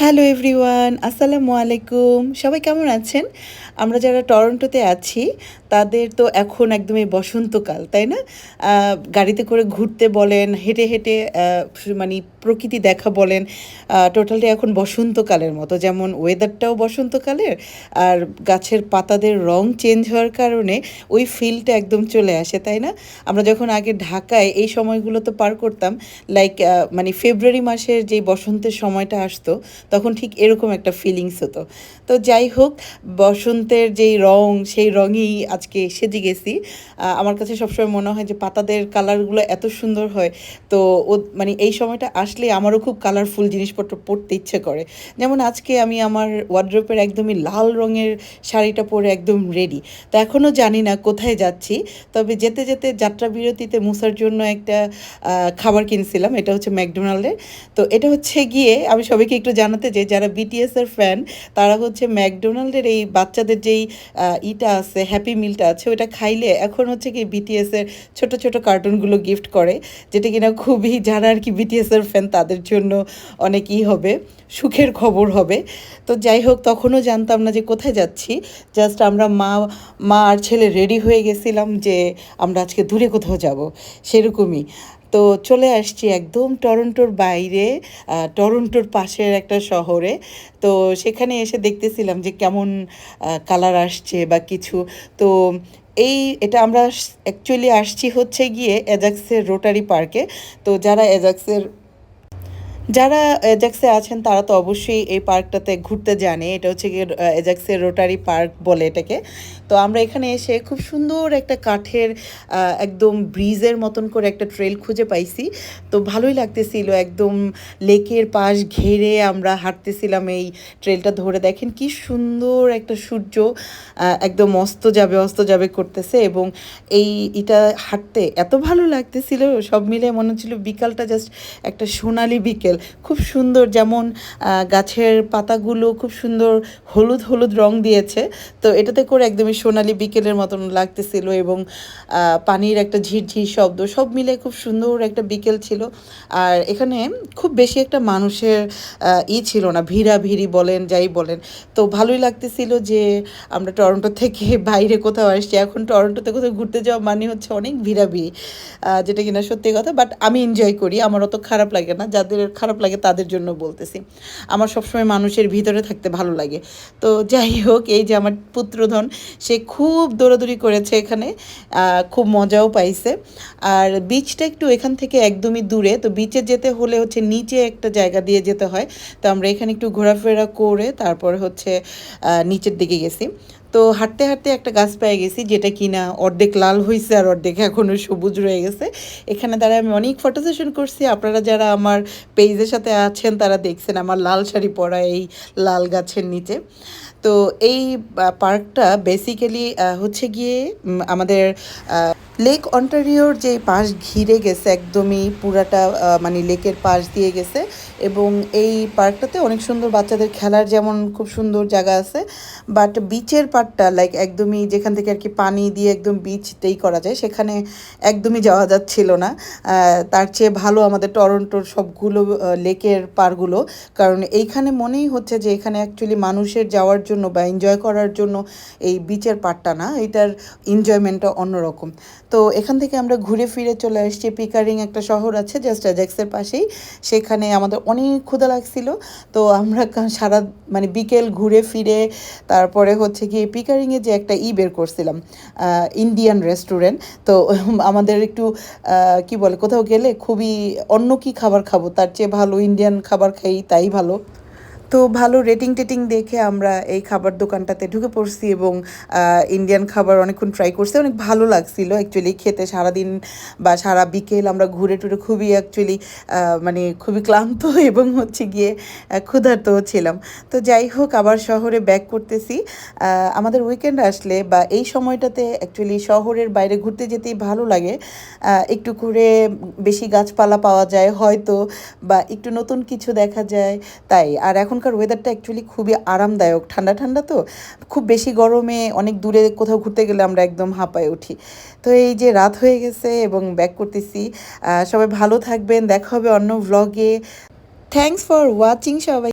Hello everyone, আসসালামু আলাইকুম। সবাই কেমন আছেন? আমরা যারা টরন্টোতে আছি, তাদের তো এখন একদমই বসন্তকাল, তাই না? গাড়িতে করে ঘুরতে বলেন, হেঁটে হেঁটে মানে প্রকৃতি দেখা বলেন টোটালটা এখন বসন্তকালের মতো। যেমন ওয়েদারটাও বসন্তকালের, আর গাছের পাতাদের রং চেঞ্জ হওয়ার কারণে ওই ফিলটা একদম চলে আসে, তাই না? আমরা যখন আগে ঢাকায় এই সময়গুলো তো পার করতাম লাইক মানে ফেব্রুয়ারি মাসের যেই বসন্তের সময়টা আসতো তখন ঠিক এরকম একটা ফিলিংস হতো। তো যাই হোক, বসন্তের যেই রং, সেই রঙেই আজকে সেজে গেছি। আমার কাছে সবসময় মনে হয় যে পাতাদের কালারগুলো এত সুন্দর হয়, তো ও মানে এই সময়টা আসলে আমারও খুব কালারফুল জিনিসপত্র পরতে ইচ্ছে করে। যেমন আজকে আমি আমার ওয়ার্ড্রোপের একদমই লাল রঙের শাড়িটা পরে একদম রেডি তো এখনও জানি না কোথায় যাচ্ছি, তবে যেতে যেতে যাত্রা বিরতিতে মুসার জন্য একটা খাবার কিনছিলাম, এটা হচ্ছে ম্যাকডোনাল্ডের। তো এটা হচ্ছে গিয়ে আমি সবাইকে একটু জানাতে চাই, যারা বিটিএস এর ফ্যান তারা হচ্ছে ম্যাকডোনাল্ডের এই বাচ্চাদের যেই ইটা আছে হ্যাপি মিলটা আছে, ওটা খাইলে এখন হচ্ছে কি বিটিএস এর ছোট ছোট কার্টুনগুলো গিফট করে, যেটা কিনা খুবই, যারা আর কি বিটিএস এর ফ্যান তাদের জন্য অনেক ই হবে, সুখের খবর হবে। তো যাই হোক, তখনও জানতাম না যে কোথায় যাচ্ছি জাস্ট আমরা মা মা আর ছেলে রেডি হয়ে গেছিলাম যে আমরা আজকে দূরে কোথাও যাব, সেরকমই। তো চলে আসছি একদম টরন্টোর বাইরে টরন্টোর পাশের একটা শহরে। তো সেখানে এসে দেখতেছিলাম যে কেমন কালার আসছে বা কিছু। তো এই, এটা আমরা অ্যাকচুয়ালি আসছি হচ্ছে গিয়ে এজাক্সের রোটারি পার্কে। তো যারা এজাক্সের যারা এজাক্সে আছেন তারা তো অবশ্যই এই পার্কটাতে ঘুরতে জানে। এটা হচ্ছে আহ, এজাক্সের রোটারি পার্ক বলে এটাকে। তো আমরা এখানে এসে খুব সুন্দর একটা কাঠের একদম ব্রিজের মতন করে একটা ট্রেল খুঁজে পাইছি। তো ভালোই লাগতেছিল একদম লেকের পাশ ঘেরে আমরা হাঁটতেছিলাম এই ট্রেলটা ধরে। দেখেন কি সুন্দর একটা সূর্য একদম অস্ত যাবে অস্ত যাবে করতেছে এবং এই এটা হাঁটতে এত ভালো লাগতেছিল সব মিলে মনে হচ্ছিল বিকালটা জাস্ট একটা সোনালি বিকেল। খুব সুন্দর যেমন গাছের পাতাগুলো খুব সুন্দর হলুদ হলুদ রং দিয়েছে। তো এটাতে করে একদমই সোনালি বিকেলের মতন লাগতেছিল এবং পানির একটা ঝিরঝির শব্দ, সব মিলে খুব সুন্দর একটা বিকেল ছিল। আর এখানে খুব বেশি একটা মানুষের ই ছিল না ভিড়া ভিড়ি বলেন, যাই বলেন। তো ভালোই লাগতেছিল যে আমরা টরন্টো থেকে বাইরে কোথাও আসছি। এখন টরন্টোতে কোথাও ঘুরতে যাওয়া মানে হচ্ছে অনেক ভিড়াভিড়ি যেটা কিনা সত্যি কথা বাট আমি এনজয় করি। আমার অত খারাপ লাগে না। যাদের খারাপ লাগে তাদের জন্য বলতেছি। আমার সবসময় মানুষের ভিতরে থাকতে ভালো লাগে। তো যাই হোক, এই যে আমার পুত্রধন, সে খুব দৌড়াদৌড়ি করেছে এখানে খুব মজাও পাইছে। আর বিচটা একটু এখান থেকে একদমই দূরে, তো বিচে যেতে হলে হচ্ছে নিচে একটা জায়গা দিয়ে যেতে হয়। তো আমরা এখানে একটু ঘোরাফেরা করে তারপরে হচ্ছে নিচের দিকে গেছি। তো হাঁটতে হাঁটতে একটা গাছ পেয়ে গেছি, যেটা কিনা অর্ধেক লাল হয়েছে আর অর্ধেক এখনও সবুজ রয়ে গেছে। এখানে দ্বারা আমি অনেক ফটো সেশন করছি। আপনারা যারা আমার পেজের সাথে আছেন, তারা দেখছেন আমার লাল শাড়ি পরা এই লাল গাছের নিচে। তো এই পার্কটা বেসিক্যালি হচ্ছে গিয়ে আমাদের লেক অন্টারিওর যে পাশ ঘিরে গেছে, একদমই পুরাটা মানে লেকের পাশ দিয়ে গেছে এবং এই পার্কটাতে অনেক সুন্দর বাচ্চাদের খেলার যেমন খুব সুন্দর জায়গা আছে বাট বিচের পার্টটা লাইক একদমই যেখান থেকে আর কি পানি দিয়ে একদম বিচতেই করা যায়, সেখানে একদমই যাওয়া যাচ্ছিল না। তার চেয়ে ভালো আমাদের টরন্টোর সবগুলো লেকের পারগুলো কারণ এইখানে মনেই হচ্ছে যে এখানে অ্যাকচুয়ালি মানুষের যাওয়ার জন্য বা এনজয় করার জন্য এই বিচের পার্টটা না, এটার এনজয়মেন্টটা অন্যরকম। তো এখান থেকে আমরা ঘুরে ফিরে চলে আসছি। পিকারিং একটা শহর আছে জাস্ট অ্যাজাক্সের পাশেই। সেখানে আমাদের অনেক ক্ষুধা লাগছিল। তো আমরা সারা মানে বিকেল ঘুরে ফিরে, তারপরে হচ্ছে গিয়ে পিকারিংয়ে যে একটা ই বের করছিলাম ইন্ডিয়ান রেস্টুরেন্ট তো আমাদের একটু কি বলে, কোথাও গেলে খুবই অন্য কি খাবার খাব? তার চেয়ে ভালো ইন্ডিয়ান খাবার খাই, তাই ভালো। তো ভালো রেটিং টেটিং দেখে আমরা এই খাবার দোকানটাতে ঢুকে পড়ছি এবং ইন্ডিয়ান খাবার অনেকক্ষণ ট্রাই করছি। অনেক ভালো লাগছিল অ্যাকচুয়ালি খেতে। সারাদিন বা সারা বিকেল আমরা ঘুরে টুরে খুবই অ্যাকচুয়ালি মানে খুবই ক্লান্ত এবং হচ্ছে গিয়ে ক্ষুধার্ত ছিলাম। তো যাই হোক, আবার শহরে ব্যাক করতেছি। আমাদের উইকেন্ড আসলে বা এই সময়টাতে অ্যাকচুয়ালি শহরের বাইরে ঘুরতে যেতেই ভালো লাগে। একটু করে বেশি গাছপালা পাওয়া যায় হয়তো বা একটু নতুন কিছু দেখা যায়। তাই, আর এখনকার ওয়েদারটা অ্যাকচুয়ালি খুবই আরামদায়ক। ঠান্ডা ঠান্ডা তো? খুব বেশি গরমে অনেক দূরে কোথাও ঘুরতে গেলে আমরা একদম হাঁপায় উঠি। তো এই যে রাত হয়ে গেছে এবং ব্যাক করতেছি। সবাই ভালো থাকবেন। দেখা হবে অন্য ব্লগে থ্যাংকস ফর ওয়াচিং সবাই।